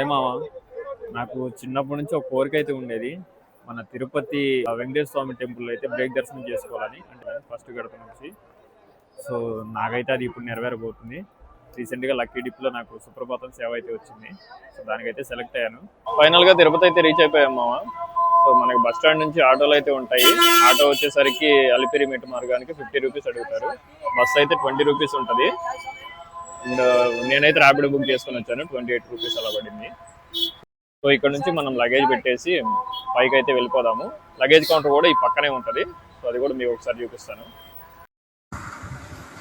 Hi మామ నాకు చిన్నప్పటి నుంచి ఒక కోరిక అయితే ఉండేది. మన తిరుపతి వెంకటేశ్వర స్వామి టెంపుల్ అయితే బ్రేక్ దర్శనం చేసుకోవాలని అంటే ఫస్ట్ గడప నుంచి. సో నాకైతే అది ఇప్పుడు నెరవేరబోతుంది. రీసెంట్గా లక్కీ డిప్లో నాకు సుప్రభాతం సేవ అయితే వచ్చింది. సో దానికైతే సెలెక్ట్ అయ్యాను. ఫైనల్గా తిరుపతి అయితే రీచ్ అయిపోయాం మామ. సో మనకి బస్ స్టాండ్ నుంచి ఆటోలు అయితే ఉంటాయి. ఆటో వచ్చేసరికి అలిపిరి మెట్టు మార్గానికి ఫిఫ్టీ రూపీస్ అడుగుతారు. బస్సు అయితే ట్వంటీ రూపీస్ ఉంటుంది. అండ్ నేనైతే ర్యాపిడ్ బుక్ చేసుకుని వచ్చాను. ట్వంటీ ఎయిట్ రూపీస్ అలా పడింది. సో ఇక్కడ నుంచి మనం లగేజ్ పెట్టేసి పైకి అయితే వెళ్ళిపోదాము. లగేజ్ కౌంటర్ కూడా ఈ పక్కనే ఉంటుంది. సో అది కూడా మీకు ఒకసారి చూపిస్తాను.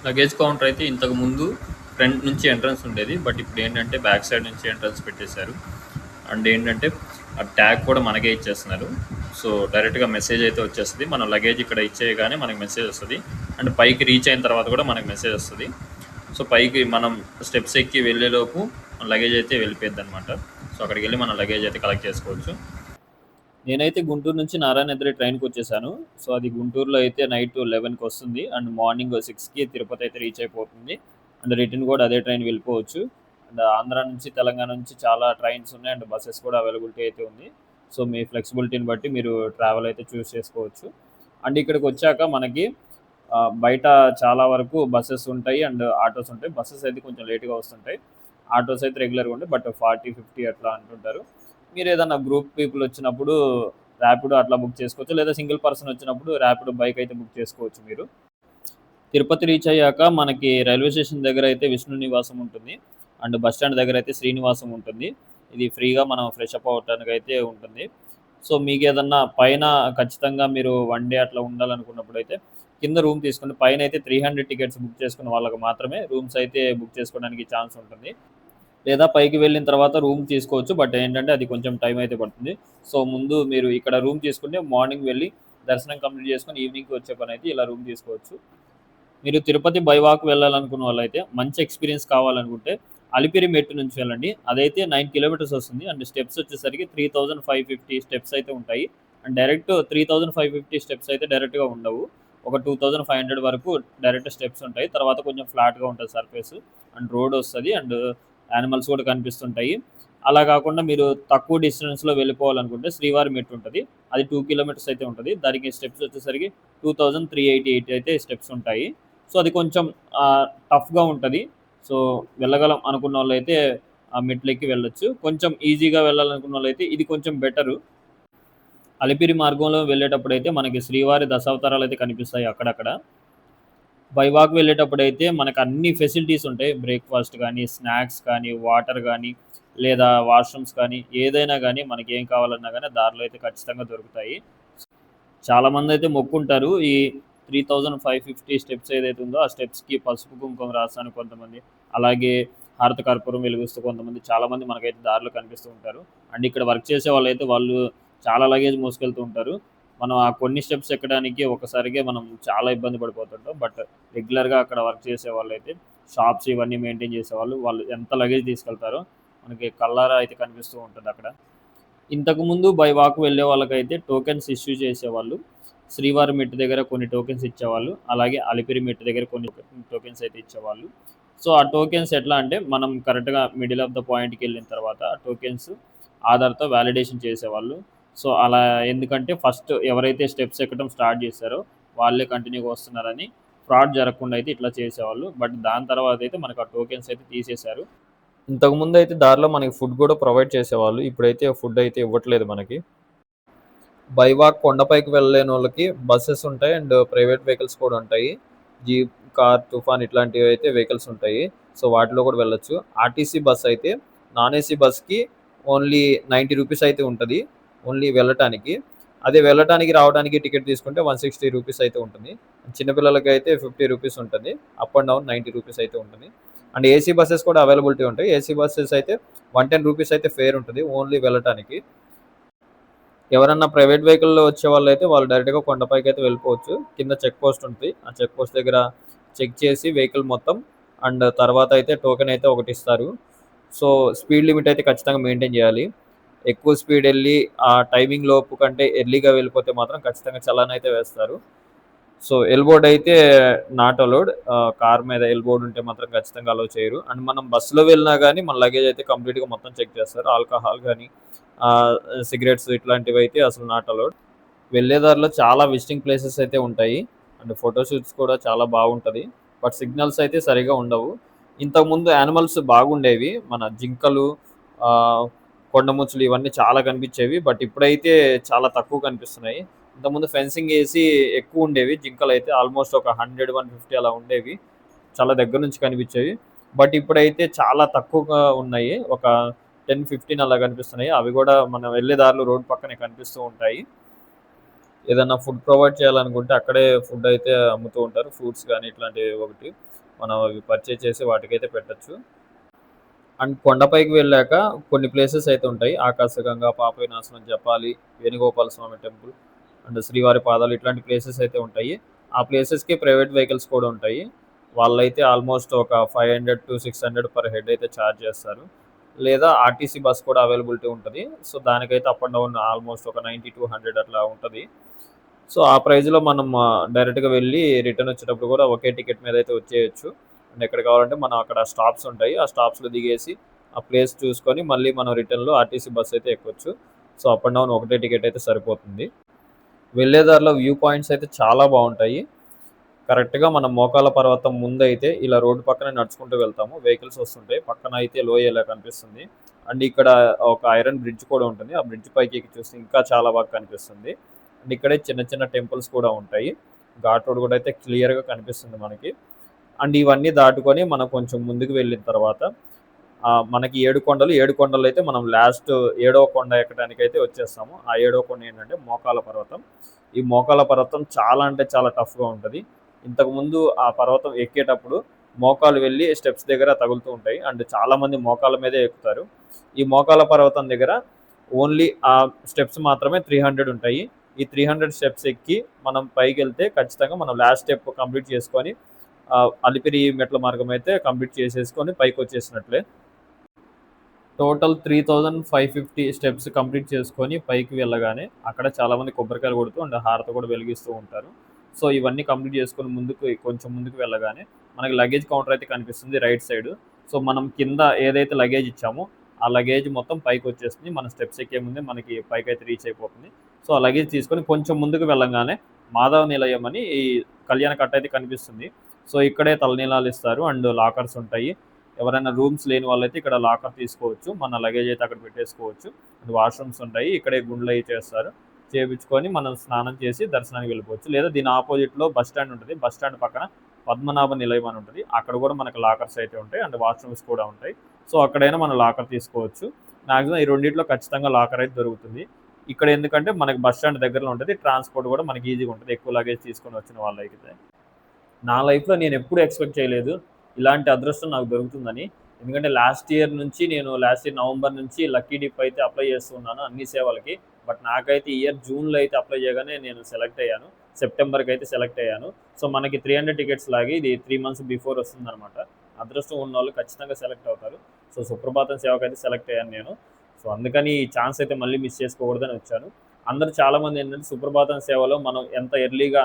లగేజ్ కౌంటర్ అయితే ఇంతకు ముందు ఫ్రంట్ నుంచి ఎంట్రన్స్ ఉండేది. బట్ ఇప్పుడు ఏంటంటే బ్యాక్ సైడ్ నుంచి ఎంట్రన్స్ పెట్టేశారు. అండ్ ఏంటంటే ఆ ట్యాగ్ కూడా మనకే ఇచ్చేస్తున్నారు. సో డైరెక్ట్గా మెసేజ్ అయితే వచ్చేస్తుంది. మనం లగేజ్ ఇక్కడ ఇచ్చేయగానే మనకి మెసేజ్ వస్తుంది. అండ్ పైకి రీచ్ అయిన తర్వాత కూడా మనకి మెసేజ్ వస్తుంది. సో పైకి మనం స్టెప్స్ ఎక్కి వెళ్ళేలోపు లగేజ్ అయితే వెళ్ళిపోయింది అనమాట సో అక్కడికి వెళ్ళి మన లగేజ్ అయితే కలెక్ట్ చేసుకోవచ్చు. నేనైతే గుంటూరు నుంచి నారాయణ ట్రైన్కి వచ్చేసాను. సో అది గుంటూరులో అయితే నైట్ లెవెన్కి వస్తుంది. అండ్ మార్నింగ్ సిక్స్కి తిరుపతి అయితే రీచ్ అయిపోతుంది. అండ్ రిటర్న్ కూడా అదే ట్రైన్ వెళ్ళిపోవచ్చు. అండ్ ఆంధ్ర నుంచి తెలంగాణ నుంచి చాలా ట్రైన్స్ ఉన్నాయి. అండ్ బస్సెస్ కూడా అవైలబిలిటీ అయితే ఉంది. సో మీ ఫ్లెక్సిబిలిటీని బట్టి మీరు ట్రావెల్ అయితే చూస్ చేసుకోవచ్చు. అండ్ ఇక్కడికి వచ్చాక మనకి బయట చాలా వరకు బస్సెస్ ఉంటాయి అండ్ ఆటోస్ ఉంటాయి. బస్సెస్ అయితే కొంచెం లేట్గా వస్తుంటాయి. ఆటోస్ అయితే రెగ్యులర్గా ఉంటాయి బట్ ఫార్టీ ఫిఫ్టీ అట్లా అంటుంటారు. మీరు ఏదైనా గ్రూప్ పీపుల్ వచ్చినప్పుడు ర్యాపిడ్ అట్లా బుక్ చేసుకోవచ్చు. లేదా సింగిల్ పర్సన్ వచ్చినప్పుడు ర్యాపిడ్ బైక్ అయితే బుక్ చేసుకోవచ్చు మీరు. తిరుపతి రీచ్ అయ్యాక మనకి రైల్వే స్టేషన్ దగ్గర అయితే విష్ణు నివాసం ఉంటుంది. అండ్ బస్ స్టాండ్ దగ్గర అయితే శ్రీనివాసం ఉంటుంది. ఇది ఫ్రీగా మనం ఫ్రెష్ అప్ అవ్వటానికి అయితే ఉంటుంది. సో మీకు ఏదన్నా పైన ఖచ్చితంగా మీరు వన్ డే అట్లా ఉండాలనుకున్నప్పుడు అయితే కింద రూమ్ తీసుకుని పైన అయితే త్రీ హండ్రెడ్ టికెట్స్ బుక్ చేసుకున్న వాళ్ళకి మాత్రమే రూమ్స్ అయితే బుక్ చేసుకోవడానికి ఛాన్స్ ఉంటుంది. లేదా పైకి వెళ్ళిన తర్వాత రూమ్ తీసుకోవచ్చు బట్ ఏంటంటే అది కొంచెం టైం అయితే పడుతుంది. సో ముందు మీరు ఇక్కడ రూమ్ తీసుకుంటే మార్నింగ్ వెళ్ళి దర్శనం కంప్లీట్ చేసుకొని ఈవినింగ్కి వచ్చే పని అయితే ఇలా రూమ్ తీసుకోవచ్చు. మీరు తిరుపతి బైవాక్ వెళ్ళాలనుకున్న వాళ్ళైతే మంచి ఎక్స్పీరియన్స్ కావాలనుకుంటే అలిపిరి మెట్టు నుంచి వెళ్ళండి. అదైతే నైన్ కిలోమీటర్స్ వస్తుంది. అండ్ స్టెప్స్ వచ్చేసరికి three thousand five fifty steps అయితే ఉంటాయి. And direct three thousand five fifty steps అయితే డైరెక్ట్గా ఉండవు. ఒక టూ థౌజండ్ ఫైవ్ హండ్రెడ్ వరకు డైరెక్ట్ స్టెప్స్ ఉంటాయి. తర్వాత కొంచెం ఫ్లాట్గా ఉంటుంది సర్ఫేస్ అండ్ రోడ్ వస్తుంది అండ్ యానిమల్స్ కూడా కనిపిస్తుంటాయి. అలా కాకుండా మీరు తక్కువ డిస్టెన్స్లో వెళ్ళిపోవాలనుకుంటే శ్రీవారి మెట్టు ఉంటుంది. అది టూ కిలోమీటర్స్ అయితే ఉంటుంది. దానికి స్టెప్స్ వచ్చేసరికి two thousand three eighty eight అయితే స్టెప్స్ ఉంటాయి. సో అది కొంచెం టఫ్గా ఉంటుంది. సో వెళ్ళగలం అనుకున్న వాళ్ళు అయితే ఆ మెట్లెక్కి వెళ్ళొచ్చు. కొంచెం ఈజీగా వెళ్ళాలనుకున్న వాళ్ళు అయితే ఇది కొంచెం బెటరు అలిపిరి మార్గంలో వెళ్ళేటప్పుడు అయితే మనకి శ్రీవారి దశావతారాలు అయితే కనిపిస్తాయి అక్కడక్కడ. బైవాక్ వెళ్ళేటప్పుడు అయితే మనకు అన్ని ఫెసిలిటీస్ ఉంటాయి. బ్రేక్ఫాస్ట్ కానీ స్నాక్స్ కానీ వాటర్ కానీ లేదా వాష్రూమ్స్ కానీ ఏదైనా కానీ మనకి ఏం కావాలన్నా కానీ దారిలో అయితే ఖచ్చితంగా దొరుకుతాయి. చాలామంది అయితే మొక్కుంటారు. ఈ three thousand five fifty steps ఏదైతే ఉందో ఆ స్టెప్స్కి పసుపు కుంకుమ రాస్తాను కొంతమంది. అలాగే హారత కర్పూరం వెలిగిస్తూ కొంతమంది. చాలామంది మనకైతే దారిలో కనిపిస్తూ ఉంటారు. అండ్ ఇక్కడ వర్క్ చేసే వాళ్ళు అయితే వాళ్ళు చాలా లగేజ్ మోసుకెళ్తూ ఉంటారు. మనం ఆ కొన్ని స్టెప్స్ ఎక్కడానికి ఒకసారిగా మనం చాలా ఇబ్బంది పడిపోతుంటాం. బట్ రెగ్యులర్గా అక్కడ వర్క్ చేసే వాళ్ళు అయితే షాప్స్ ఇవన్నీ మెయింటైన్ చేసేవాళ్ళు. వాళ్ళు వాళ్ళు ఎంత లగేజ్ తీసుకెళ్తారో మనకి కల్లారా అయితే కనిపిస్తూ ఉంటుంది అక్కడ. ఇంతకుముందు బై వాక్ వెళ్ళే వాళ్ళకైతే టోకెన్స్ ఇష్యూ చేసేవాళ్ళు. శ్రీవారి మెట్టు దగ్గర కొన్ని టోకెన్స్ ఇచ్చేవాళ్ళు. అలాగే అలిపిరి మెట్టు దగ్గర కొన్ని టోకెన్స్ అయితే ఇచ్చేవాళ్ళు. సో ఆ టోకెన్స్ ఎట్లా అంటే మనం కరెక్ట్గా మిడిల్ ఆఫ్ ద పాయింట్కి వెళ్ళిన తర్వాత ఆ టోకెన్స్ ఆధార్తో వ్యాలిడేషన్ చేసేవాళ్ళు. సో అలా ఎందుకంటే ఫస్ట్ ఎవరైతే స్టెప్స్ ఎక్కడం స్టార్ట్ చేశారో వాళ్ళే కంటిన్యూగా వస్తున్నారని ఫ్రాడ్ జరగకుండా అయితే ఇట్లా చేసేవాళ్ళు. బట్ దాని తర్వాత అయితే మనకు ఆ టోకెన్స్ అయితే తీసేశారు. ఇంతకుముందు అయితే దారిలో మనకి ఫుడ్ కూడా ప్రొవైడ్ చేసేవాళ్ళు. ఇప్పుడైతే ఫుడ్ అయితే ఇవ్వట్లేదు మనకి. బైవాక్ కొండపైకి వెళ్ళలేని వాళ్ళకి బస్సెస్ ఉంటాయి అండ్ ప్రైవేట్ వెహికల్స్ కూడా ఉంటాయి. జీప్ కార్ తుఫాన్ ఇట్లాంటివి అయితే వెహికల్స్ ఉంటాయి. సో వాటిలో కూడా వెళ్ళొచ్చు. ఆర్టీసీ బస్ అయితే నాన్ ఏసీ బస్కి ఓన్లీ నైంటీ రూపీస్ అయితే ఉంటుంది. ఓన్లీ వెళ్ళటానికి. అదే వెళ్ళటానికి రావడానికి టికెట్ తీసుకుంటే వన్ సిక్స్టీ రూపీస్ అయితే ఉంటుంది. చిన్నపిల్లలకి అయితే ఫిఫ్టీ రూపీస్ ఉంటుంది. Up and down ninety rupees అయితే ఉంటుంది. అండ్ ఏసీ బస్సెస్ కూడా అవైలబిలిటీ ఉంటాయి. ఏసీ బస్సెస్ అయితే వన్ టెన్ రూపీస్ అయితే ఫేర్ ఉంటుంది ఓన్లీ వెళ్ళటానికి. ఎవరన్నా ప్రైవేట్ వెహికల్లో వచ్చే వాళ్ళు అయితే వాళ్ళు డైరెక్ట్గా కొండపైకి అయితే వెళ్ళిపోవచ్చు. కింద చెక్ పోస్ట్ ఉంటుంది. ఆ చెక్ పోస్ట్ దగ్గర చెక్ చేసి వెహికల్ మొత్తం అండ్ తర్వాత అయితే టోకెన్ అయితే ఒకటి ఇస్తారు. సో స్పీడ్ లిమిట్ అయితే ఖచ్చితంగా మెయింటైన్ చేయాలి. ఎక్కువ స్పీడ్ వెళ్ళి ఆ టైమింగ్ లోపు కంటే ఎర్లీగా వెళ్ళిపోతే మాత్రం ఖచ్చితంగా చలాన్ అయితే వేస్తారు. సో ఎల్బోర్డ్ అయితే నాట్ అలౌడ్ కార్ మీద ఎల్బోర్డ్ ఉంటే మాత్రం ఖచ్చితంగా అలౌ చేయరు. అండ్ మనం బస్సులో వెళ్ళినా కానీ మన లగేజ్ అయితే కంప్లీట్గా మొత్తం చెక్ చేస్తారు. ఆల్కహాల్ కానీ సిగరెట్స్ ఇట్లాంటివి అయితే అసలు నాట్ అలౌడ్ వెళ్ళేదారిలో చాలా విజిటింగ్ ప్లేసెస్ అయితే ఉంటాయి. అండ్ ఫోటోషూట్స్ కూడా చాలా బాగుంటుంది. బట్ సిగ్నల్స్ అయితే సరిగా ఉండవు. ఇంతకుముందు యానిమల్స్ బాగుండేవి. మన జింకలు కొండముచ్చులు ఇవన్నీ చాలా కనిపించేవి బట్ ఇప్పుడైతే చాలా తక్కువ కనిపిస్తున్నాయి. ఇంతకుముందు ఫెన్సింగ్ వేసి ఎక్కువ ఉండేవి జింకలు అయితే ఆల్మోస్ట్ ఒక హండ్రెడ్ వన్ ఫిఫ్టీ అలా ఉండేవి చాలా దగ్గర నుంచి కనిపించేవి. బట్ ఇప్పుడైతే చాలా తక్కువగా ఉన్నాయి ఒక టెన్ ఫిఫ్టీన్ అలా కనిపిస్తున్నాయి. అవి కూడా మనం వెళ్ళే దారిలో రోడ్ పక్కనే కనిపిస్తూ ఉంటాయి. ఏదైనా ఫుడ్ ప్రొవైడ్ చేయాలనుకుంటే అక్కడే ఫుడ్ అయితే అమ్ముతూ ఉంటారు ఫ్రూట్స్ కానీ ఇట్లాంటివి ఒకటి మనం అవి పర్చేజ్ చేసి వాటికైతే పెట్టచ్చు. అండ్ కొండపైకి వెళ్ళాక కొన్ని ప్లేసెస్ అయితే ఉంటాయి. ఆకాశగంగా పాపవినాశనం జపాలి వేణుగోపాల స్వామి టెంపుల్ అండ్ శ్రీవారి పాదాలు ఇట్లాంటి ప్లేసెస్ అయితే ఉంటాయి. ఆ ప్లేసెస్కి ప్రైవేట్ వెహికల్స్ కూడా ఉంటాయి. వాళ్ళైతే ఆల్మోస్ట్ ఒక five hundred to six hundred per head అయితే ఛార్జ్ చేస్తారు. లేదా ఆర్టీసీ బస్ కూడా అవైలబిలిటీ ఉంటుంది. సో దానికైతే అప్ అండ్ డౌన్ ఆల్మోస్ట్ ఒక నైంటీ టూ హండ్రెడ్ అట్లా ఉంటుంది. సో ఆ ప్రైజ్లో మనం డైరెక్ట్గా వెళ్ళి రిటర్న్ వచ్చేటప్పుడు కూడా ఒకే టికెట్ మీద అయితే వచ్చేయచ్చు. అండ్ ఎక్కడ కావాలంటే మనం అక్కడ స్టాప్స్ ఉంటాయి. ఆ స్టాప్స్లో దిగేసి ఆ ప్లేస్ చూసుకొని మళ్ళీ మనం రిటర్న్లో ఆర్టీసీ బస్ అయితే ఎక్కొచ్చు. సో అప్ అండ్ డౌన్ ఒకటే టికెట్ అయితే సరిపోతుంది. వెళ్ళేదారిలో వ్యూ పాయింట్స్ అయితే చాలా బాగుంటాయి. కరెక్ట్గా మనం మోకాల పర్వతం ముందు అయితే ఇలా రోడ్డు పక్కన నడుచుకుంటూ వెళ్తాము. వెహికల్స్ వస్తుంటాయి. పక్కన అయితే లోయ ఇలా కనిపిస్తుంది. అండ్ ఇక్కడ ఒక ఐరన్ బ్రిడ్జ్ కూడా ఉంటుంది. ఆ బ్రిడ్జ్ పైకి ఎక్కి చూస్తే ఇంకా చాలా బాగా కనిపిస్తుంది. అండ్ ఇక్కడే చిన్న చిన్న టెంపుల్స్ కూడా ఉంటాయి. ఘాట్ రోడ్ కూడా అయితే క్లియర్గా కనిపిస్తుంది మనకి. అండ్ ఇవన్నీ దాటుకొని మనం కొంచెం ముందుకు వెళ్ళిన తర్వాత మనకి ఏడు కొండలు ఏడు కొండలు అయితే మనం లాస్ట్ ఏడవ కొండ ఎక్కడానికి అయితే వచ్చేస్తాము ఆ ఏడవ కొండ ఏంటంటే మోకాల పర్వతం. ఈ మోకాల పర్వతం చాలా అంటే చాలా టఫ్గా ఉంటుంది. ఇంతకుముందు ఆ పర్వతం ఎక్కేటప్పుడు మోకాలు వెళ్ళి స్టెప్స్ దగ్గర తగులుతూ ఉంటాయి. అండ్ చాలామంది మోకాల మీదే ఎక్కుతారు. ఈ మోకాల పర్వతం దగ్గర ఓన్లీ ఆ స్టెప్స్ మాత్రమే త్రీ హండ్రెడ్ ఉంటాయి. ఈ త్రీ హండ్రెడ్ స్టెప్స్ ఎక్కి మనం పైకి వెళ్తే ఖచ్చితంగా మనం లాస్ట్ స్టెప్ కంప్లీట్ చేసుకొని అలిపిరి మెట్ల మార్గం అయితే కంప్లీట్ చేసేసుకొని పైకి వచ్చేసినట్లే. Total three thousand five fifty steps complete చేసుకొని పైకి వెళ్ళగానే అక్కడ చాలామంది కొబ్బరికాయలు కొడుతూ అండ్ హారత కూడా వెలిగిస్తూ ఉంటారు. సో ఇవన్నీ కంప్లీట్ చేసుకొని ముందుకు కొంచెం ముందుకు వెళ్ళగానే మనకి లగేజ్ కౌంటర్ అయితే కనిపిస్తుంది రైట్ సైడ్ సో మనం కింద ఏదైతే లగేజ్ ఇచ్చామో ఆ లగేజ్ మొత్తం పైకి వచ్చేస్తుంది. మన స్టెప్స్ ఎక్కే ముందే మనకి పైకి అయితే రీచ్ అయిపోతుంది. సో ఆ లగేజ్ తీసుకొని కొంచెం ముందుకు వెళ్ళగానే మాధవ నిలయం అని ఈ కళ్యాణ కట్ట అయితే కనిపిస్తుంది. సో ఇక్కడే తలనీలాలు ఇస్తారు. అండ్ లాకర్స్ ఉంటాయి. ఎవరైనా రూమ్స్ లేని వాళ్ళైతే ఇక్కడ లాకర్ తీసుకోవచ్చు. మన లగేజ్ అయితే అక్కడ పెట్టేసుకోవచ్చు. అండ్ వాష్రూమ్స్ ఉంటాయి. ఇక్కడే గుండ్లు అయి చేస్తారు. చేపించుకొని మనం స్నానం చేసి దర్శనానికి వెళ్ళిపోవచ్చు. లేదా దీని ఆపోజిట్లో బస్ స్టాండ్ ఉంటుంది. బస్ స్టాండ్ పక్కన పద్మనాభ నిలయం అని ఉంటుంది. అక్కడ కూడా మనకు లాకర్స్ అయితే ఉంటాయి. అండ్ వాష్రూమ్స్ కూడా ఉంటాయి. సో అక్కడైనా మనం లాకర్ తీసుకోవచ్చు. మ్యాక్సిమం ఈ రెండింటిలో ఖచ్చితంగా లాకర్ అయితే దొరుకుతుంది. ఇక్కడ ఎందుకంటే మనకి బస్ స్టాండ్ దగ్గరలో ఉంటుంది. ట్రాన్స్పోర్ట్ కూడా మనకి ఈజీగా ఉంటుంది. ఎక్కువ లగేజ్ తీసుకొని వచ్చిన వాళ్ళైతే. నా లైఫ్లో నేను ఎప్పుడు ఎక్స్పెక్ట్ చేయలేదు. ఇలాంటి అదృష్టం నాకు దొరుకుతుందని. ఎందుకంటే లాస్ట్ ఇయర్ నుంచి నేను లాస్ట్ ఇయర్ నవంబర్ నుంచి లక్కీ డిప్ అయితే అప్లై చేస్తున్నాను అన్ని సేవలకి. బట్ నాకైతే ఇయర్ జూన్లో అయితే అప్లై చేయగానే నేను సెలెక్ట్ అయ్యాను. సెప్టెంబర్కి అయితే సెలెక్ట్ అయ్యాను. సో మనకి త్రీ హండ్రెడ్ టికెట్స్ లాగి ఇది త్రీ మంత్స్ బిఫోర్ వస్తుందన్నమాట. అదృష్టం ఉన్న వాళ్ళు ఖచ్చితంగా సెలెక్ట్ అవుతారు. సో సుప్రభాతం సేవకి అయితే సెలెక్ట్ అయ్యాను నేను. సో అందుకని ఈ ఛాన్స్ అయితే మళ్ళీ మిస్ చేసుకోకూడదని వచ్చాను. అందరూ చాలామంది ఏంటంటే సుప్రభాతం సేవలో మనం ఎంత ఎర్లీగా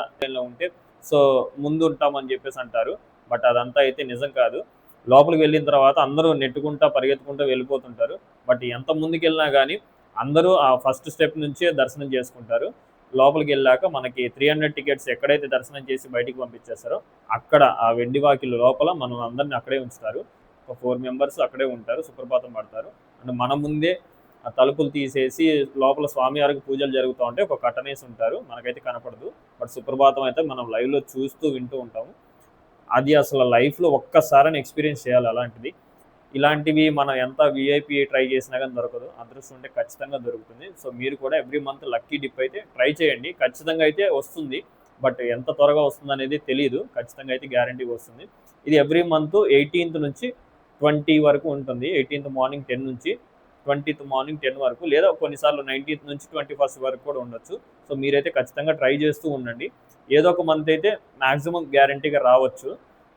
ఉంటే సో ముందు ఉంటామని చెప్పేసి అంటారు. బట్ అదంతా అయితే నిజం కాదు. లోపలికి వెళ్ళిన తర్వాత అందరూ నెట్టుకుంటా పరిగెత్తుకుంటూ వెళ్ళిపోతుంటారు. బట్ ఎంత ముందుకు వెళ్ళినా కానీ అందరూ ఆ ఫస్ట్ స్టెప్ నుంచే దర్శనం చేసుకుంటారు. లోపలికి వెళ్ళాక మనకి త్రీ హండ్రెడ్ టికెట్స్ ఎక్కడైతే దర్శనం చేసి బయటికి పంపించేస్తారో అక్కడ ఆ వెండి వాకిల్ లోపల మనం అందరిని అక్కడే ఉంచుతారు. ఒక ఫోర్ మెంబర్స్ అక్కడే ఉంటారు. సుప్రభాతం పడతారు. అండ్ మన ముందే తలుపులు తీసేసి లోపల స్వామివారికి పూజలు జరుగుతూ ఉంటే ఒక కట్టనేసి ఉంటారు. మనకైతే కనపడదు. బట్ సుప్రభాతం అయితే మనం లైవ్లో చూస్తూ వింటూ ఉంటాము. అది అసలు లైఫ్లో ఒక్కసారి ఎక్స్పీరియన్స్ చేయాలి అలాంటిది. ఇలాంటివి మనం ఎంత విఐపి ట్రై చేసినా కానీ దొరకదు. అదృష్టం ఉంటే ఖచ్చితంగా దొరుకుతుంది. సో మీరు కూడా ఎవ్రీ మంత్ లక్కీ డిప్ అయితే ట్రై చేయండి. ఖచ్చితంగా అయితే వస్తుంది. బట్ ఎంత త్వరగా వస్తుంది అనేది తెలియదు ఖచ్చితంగా అయితే గ్యారంటీ వస్తుంది. ఇది ఎవ్రీ మంత్ ఎయిటీన్త్ నుంచి ట్వంటీ వరకు ఉంటుంది. ఎయిటీన్త్ మార్నింగ్ టెన్ నుంచి ట్వంటీత్ మార్నింగ్ టెన్ వరకు లేదా కొన్నిసార్లు నైన్టీన్త్ నుంచి ట్వంటీ ఫస్ట్ వరకు కూడా ఉండొచ్చు. సో మీరైతే ఖచ్చితంగా ట్రై చేస్తూ ఉండండి. ఏదో ఒక మంత్ అయితే మ్యాక్సిమం గ్యారంటీగా రావచ్చు.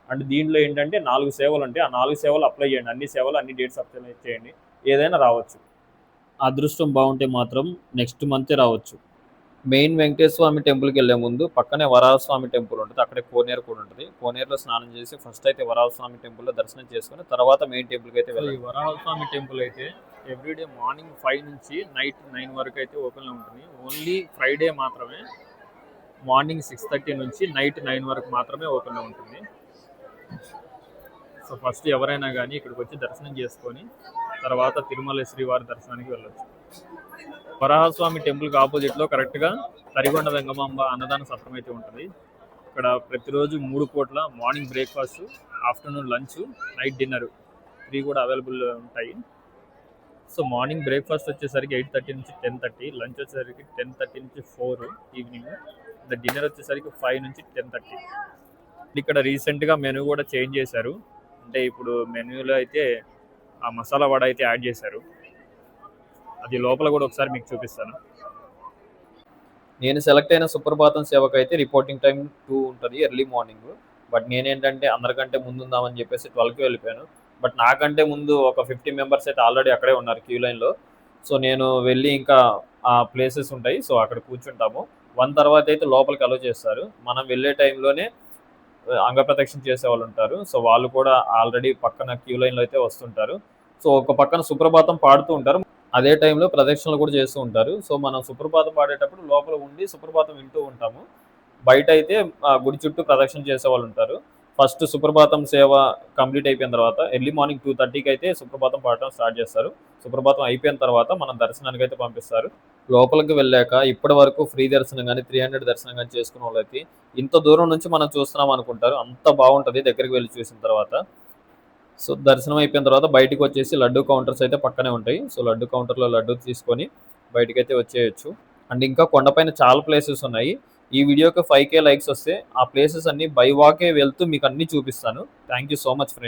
అండ్ దీంట్లో ఏంటంటే నాలుగు సేవలు ఉంటాయి. ఆ నాలుగు సేవలు అప్లై చేయండి. అన్ని సేవలు అన్ని డేట్స్ అప్లై చేయండి. ఏదైనా రావచ్చు. అదృష్టం బాగుంటే మాత్రం నెక్స్ట్ మంతే రావచ్చు. మెయిన్ వెంకటేశ్వర స్వామి టెంపుల్కి వెళ్ళే ముందు పక్కనే వరాహస్వామి టెంపుల్ ఉంటుంది. అక్కడే కోనేరు కూడా ఉంటుంది. కోనేరులో స్నానం చేసి ఫస్ట్ అయితే వరాహస్వామి టెంపుల్లో దర్శనం చేసుకుని తర్వాత మెయిన్ టెంపుల్కి అయితే వెళ్ళాలి వరాహస్వామి టెంపుల్ అయితే ఎవ్రీడే మార్నింగ్ ఫైవ్ నుంచి నైట్ నైన్ వరకు అయితే ఓపెన్లో ఉంటుంది. ఓన్లీ ఫ్రైడే మాత్రమే మార్నింగ్ సిక్స్ థర్టీ నుంచి నైట్ నైన్ వరకు మాత్రమే ఓపెన్లో ఉంటుంది. సో ఫస్ట్ ఎవరైనా కానీ ఇక్కడికి వచ్చి దర్శనం చేసుకొని తర్వాత తిరుమల శ్రీవారి దర్శనానికి వెళ్ళొచ్చు. వరాహస్వామి టెంపుల్కి ఆపోజిట్లో కరెక్ట్గా తరిగొండ వెంగమాంబ అన్నదాన సత్రం అయితే ఉంటుంది. ఇక్కడ ప్రతిరోజు మూడు పూట్ల morning breakfast afternoon lunch night dinner. Three కూడా అవైలబుల్ ఉంటాయి. సో మార్నింగ్ బ్రేక్ఫాస్ట్ వచ్చేసరికి ఎయిట్ థర్టీ నుంచి టెన్ థర్టీ లంచ్ వచ్చేసరికి టెన్ థర్టీ నుంచి ఫోర్ ఈవినింగ్ ద డిన్నర్ వచ్చేసరికి ఫైవ్ నుంచి టెన్ థర్టీ. ఇక్కడ రీసెంట్గా మెనూ కూడా చేంజ్ చేశారు. అంటే ఇప్పుడు మెనూలో అయితే ఆ మసాలా వడ అయితే యాడ్ చేశారు. అది లోపల కూడా ఒకసారి మీకు చూపిస్తాను. నేను సెలెక్ట్ అయిన సుప్రభాతం సేవకు అయితే రిపోర్టింగ్ టైం టూ ఉంటుంది ఎర్లీ మార్నింగ్. బట్ నేనేంటంటే అందరికంటే ముందుందామని చెప్పేసి ట్వెల్వ్కి వెళ్ళిపోయాను. బట్ నాకంటే ముందు ఒక ఫిఫ్టీ మెంబర్స్ అయితే ఆల్రెడీ అక్కడే ఉన్నారు క్యూ లైన్లో సో నేను వెళ్ళి ఇంకా ఆ ప్లేసెస్ ఉంటాయి. సో అక్కడ కూర్చుంటాము. వన్ తర్వాత అయితే లోపలికి అలో చేస్తారు. మనం వెళ్ళే టైంలోనే అంగప్రదక్షిణ చేసే వాళ్ళు ఉంటారు. సో వాళ్ళు కూడా ఆల్రెడీ పక్కన క్యూ లైన్లో అయితే వస్తుంటారు. సో ఒక పక్కన సుప్రభాతం పాడుతూ ఉంటారు. అదే టైంలో ప్రదక్షిణలు కూడా చేస్తూ ఉంటారు. సో మనం సుప్రభాతం పాడేటప్పుడు లోపల ఉండి సుప్రభాతం వింటూ ఉంటాము. బయట అయితే ఆ గుడి చుట్టూ ప్రదక్షిణ చేసే వాళ్ళు ఉంటారు. ఫస్ట్ సుప్రభాతం సేవ కంప్లీట్ అయిపోయిన తర్వాత ఎర్లీ మార్నింగ్ టూ థర్టీకి అయితే సుప్రభాతం పాడటం స్టార్ట్ చేస్తారు. సుప్రభాతం అయిపోయిన తర్వాత మనం దర్శనానికి అయితే పంపిస్తారు. లోపలికి వెళ్ళాక ఇప్పటి వరకు ఫ్రీ దర్శనం కానీ త్రీ హండ్రెడ్ దర్శనం కానీ చేసుకున్న వాళ్ళకి ఇంత దూరం నుంచి మనం చూస్తున్నాం అనుకుంటారు. అంత బాగుంటుంది దగ్గరికి వెళ్ళి చూసిన తర్వాత. సో దర్శనం అయిపోయిన తర్వాత బయటకు వచ్చేసి లడ్డు కౌంటర్స్ అయితే పక్కనే ఉంటాయి. సో లడ్డు కౌంటర్లో లడ్డు తీసుకొని బయటకైతే అయితే వచ్చేయచ్చు. అండ్ ఇంకా కొండపైన చాలా ప్లేసెస్ ఉన్నాయి. ఈ వీడియోకి ఫైవ్ కే లైక్స్ వస్తే ఆ ప్లేసెస్ అన్ని బై వాకే వెళ్తూ మీకు అన్ని చూపిస్తాను. Thank you so much friend